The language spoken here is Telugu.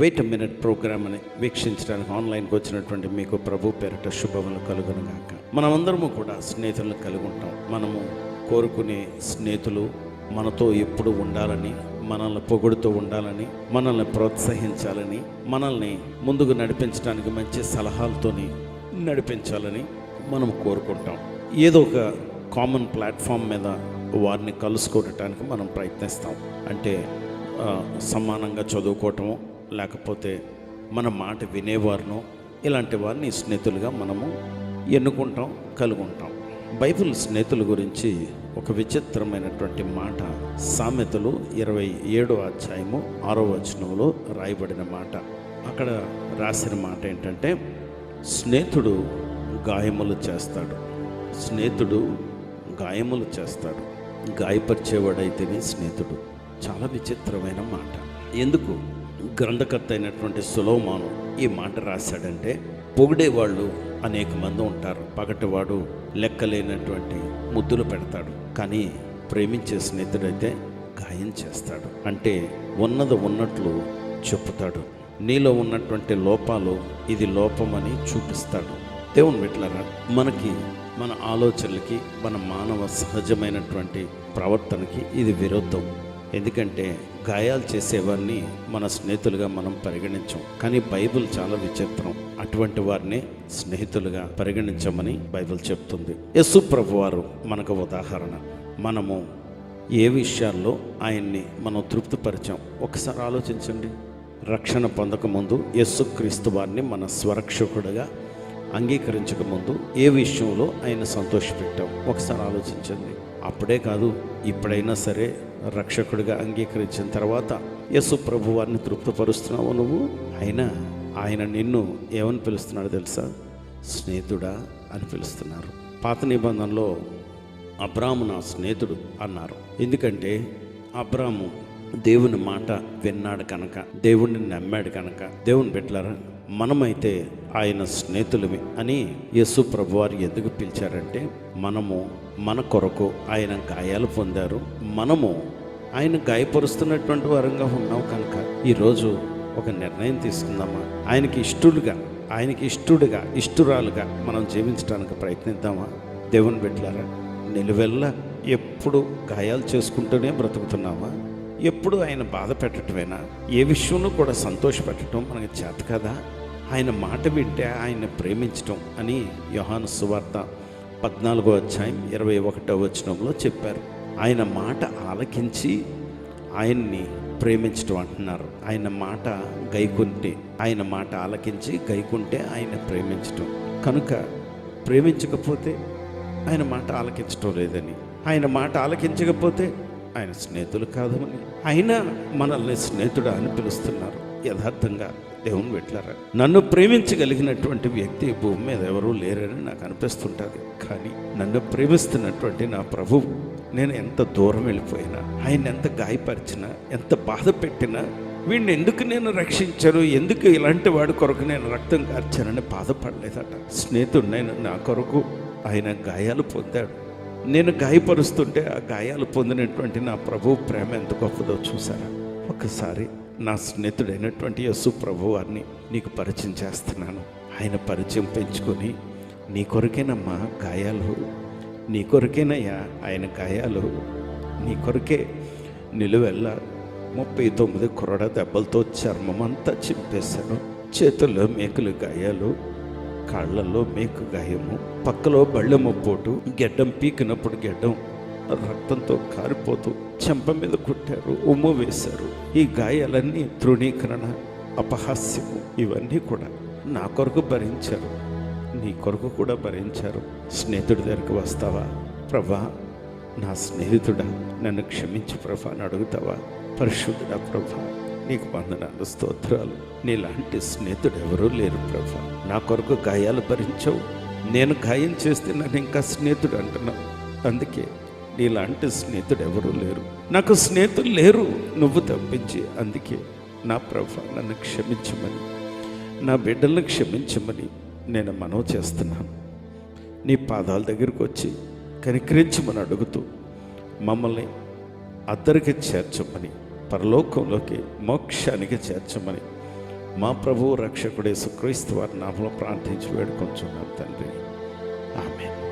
వెయిట్ మినిట్ ప్రోగ్రామ్ అని వీక్షించడానికి ఆన్లైన్కి వచ్చినటువంటి మీకు ప్రభు పేరిట శుభములు కలుగునుగాక మనమందరము కూడా స్నేహితులను కలిగి ఉంటాం. మనము కోరుకునే స్నేహితులు మనతో ఎప్పుడు ఉండాలని మనల్ని పొగుడుతూ ఉండాలని మనల్ని ప్రోత్సహించాలని మనల్ని ముందుకు నడిపించడానికి మంచి సలహాలతోని నడిపించాలని మనం కోరుకుంటాం. ఏదో ఒక కామన్ ప్లాట్ఫామ్ మీద వారిని కలుసుకోవటానికి మనం ప్రయత్నిస్తాం. అంటే సమానంగా చదువుకోవటము లేకపోతే మన మాట వినేవారును ఇలాంటి వారిని స్నేహితులుగా మనము ఎన్నుకుంటాం కలుగుంటాం. బైబిల్ స్నేహితుల గురించి ఒక విచిత్రమైనటువంటి మాట సామెతలు ఇరవై ఏడో అధ్యాయము ఆరో వచనంలో రాయబడిన మాట. అక్కడ రాసిన మాట ఏంటంటే స్నేహితుడు గాయములు చేస్తాడు. స్నేహితుడు గాయములు చేస్తాడు. గాయపరిచేవాడైతేనే స్నేహితుడు. చాలా విచిత్రమైన మాట. ఎందుకు? గ్రంథకర్త అయినటువంటి సులోమాను ఈ మాట రాశాడంటే పొగిడేవాళ్ళు అనేక మంది ఉంటారు. పగటివాడు లెక్కలేనటువంటి ముద్దులు పెడతాడు. కానీ ప్రేమించే స్నేహితుడైతే గాయం చేస్తాడు. అంటే ఉన్నది ఉన్నట్లు చెప్పుతాడు. నీలో ఉన్నటువంటి లోపాలు ఇది లోపమని చూపిస్తాడు. దేవుని విట్లరా మనకి మన ఆలోచనలకి మన మానవ సహజమైనటువంటి ప్రవర్తనకి ఇది విరుద్ధం. ఎందుకంటే గాయాలు చేసేవారిని మన స్నేహితులుగా మనం పరిగణించం. కానీ బైబిల్ చాలా విచిత్రం. అటువంటి వారిని స్నేహితులుగా పరిగణించమని బైబిల్ చెప్తుంది. యస్సు ప్రభు వారు మనకు ఉదాహరణ. మనము ఏ విషయాల్లో ఆయన్ని మనం తృప్తిపరిచాం? ఒకసారి ఆలోచించండి. రక్షణ పొందకముందు యేసుక్రీస్తు వారిని మన స్వరక్షకుడుగా అంగీకరించక ముందు ఏ విషయంలో ఆయన సంతోషపెట్టాం? ఒకసారి ఆలోచించండి. అప్పుడే కాదు ఇప్పుడైనా సరే రక్షకుడిగా అంగీకరించిన తర్వాత యేసు ప్రభు వారిని తృప్తిపరుస్తున్నావు నువ్వు? అయినా ఆయన నిన్ను ఏమని పిలుస్తున్నాడు తెలుసా? స్నేహితుడా అని పిలుస్తున్నారు. పాత నిబంధనలో అబ్రాము నా స్నేహితుడు అన్నారు. ఎందుకంటే అబ్రాము దేవుని మాట విన్నాడు కనుక దేవుణ్ణి నమ్మాడు కనుక దేవుని పెట్టలారా మనమైతే ఆయన స్నేహితులమే అని యేసు ప్రభువారు ఎందుకు పిలిచారంటే మనము మన కొరకు ఆయన గాయాలు పొందారు. మనము ఆయన గాయపరుస్తున్నటువంటి వారంగా ఉన్నాం కనుక ఈరోజు ఒక నిర్ణయం తీసుకుందామా? ఆయనకి ఇష్టలుగా ఆయనకి ఇష్టడుగా ఇష్టురాలుగా మనం జీవించడానికి ప్రయత్నిద్దామా? దేవుని పెట్టారా నిలువెల్ల ఎప్పుడు గాయాలు చేసుకుంటూనే బ్రతుకుతున్నామా? ఎప్పుడు ఆయన బాధ పెట్టడమేనా ఏ విషయంలో కూడా సంతోషపెట్టడం మనకి చేత కదా? ఆయన మాట వింటే ఆయన ప్రేమించటం అని యోహాను సువార్త పద్నాలుగో అధ్యాయం ఇరవై ఒకటో వచనంలో చెప్పారు. ఆయన మాట ఆలకించి ఆయన్ని ప్రేమించటం అంటున్నారు. ఆయన మాట గైకుంటే ఆయన మాట ఆలకించి గైకుంటే ఆయన ప్రేమించటం. కనుక ప్రేమించకపోతే ఆయన మాట ఆలకించటం లేదని. ఆయన మాట ఆలకించకపోతే ఆయన స్నేహితులు కాదమని. ఆయన మనల్ని స్నేహితుడు అని పిలుస్తున్నారు. యథార్థంగా దేవుని పెట్టారా నన్ను ప్రేమించగలిగినటువంటి వ్యక్తి భూమి మీద ఎవరూ లేరని నాకు అనిపిస్తుంటుంది. కానీ నన్ను ప్రేమిస్తున్నటువంటి నా ప్రభువు నేను ఎంత దూరం వెళ్ళిపోయినా ఆయన ఎంత గాయపరిచినా ఎంత బాధ పెట్టినా వీడిని ఎందుకు నేను రక్షించాను ఎందుకు ఇలాంటి వాడి కొరకు నేను రక్తం కార్చానని బాధపడలేదట. స్నేహితుడినైనా నా కొరకు ఆయన గాయాలు పొందాడు. నేను గాయపరుస్తుంటే ఆ గాయాలు పొందినటువంటి నా ప్రభు ప్రేమ ఎంత గొప్పదో చూసారా? ఒకసారి నా స్నేహితుడైనటువంటి యస్సు ప్రభు వారిని నీకు పరిచయం చేస్తున్నాను. ఆయన పరిచయం పెంచుకొని నీ కొరకేనమ్మా గాయాలు నీ కొరకేనయ్యా ఆయన గాయాలు నీ కొరకే నిలువెల్ల ముప్పై తొమ్మిది కురడ దెబ్బలతో చర్మం అంతా చింపేశాను. చేతుల్లో మేకులు గాయాలు కాళ్ళల్లో మేకు గాయము పక్కలో బళ్ళెమ్మ పోటు గెడ్డం పీకినప్పుడు గెడ్డం రక్తంతో కారిపోతూ చెంప మీద కుట్టారు ఉమ్ము వేశారు. ఈ గాయాలన్నీ తృణీకరణ అపహాస్యము. ఇవన్నీ కూడా నా కొరకు భరించారు. నీ కొరకు కూడా భరించారు. స్నేహితుడి దగ్గరికి వస్తావా? ప్రభా నా స్నేహితుడా నన్ను క్షమించి ప్రభా అని అడుగుతావా? పరిశుద్ధుడా ప్రభా నీకు వందనాలు స్తోత్రాలు. నీలాంటి స్నేహితుడు ఎవరూ లేరు ప్రభా. నా కొరకు గాయాలు భరించవు. నేను గాయం చేస్తే నన్ను ఇంకా స్నేహితుడు అంటున్నావు. అందుకే నీలాంటి స్నేహితుడు ఎవరూ లేరు. నాకు స్నేహితులు లేరు. నువ్వు తప్పించి అందుకే నా ప్రభ నన్ను క్షమించమని నా బిడ్డలను క్షమించమని నేను మనవి చేస్తున్నాను. నీ పాదాల దగ్గరికి వచ్చి కనికరించమని అడుగుతూ మమ్మల్ని అద్దరికి చేర్చమని పరలోకంలోకి మోక్షానికి చేర్చమని మా ప్రభు రక్షకుడే సుక్రీస్తు వారి నామలో ప్రార్థించి వేడుకొంచున్నాం తండ్రి. ఆమె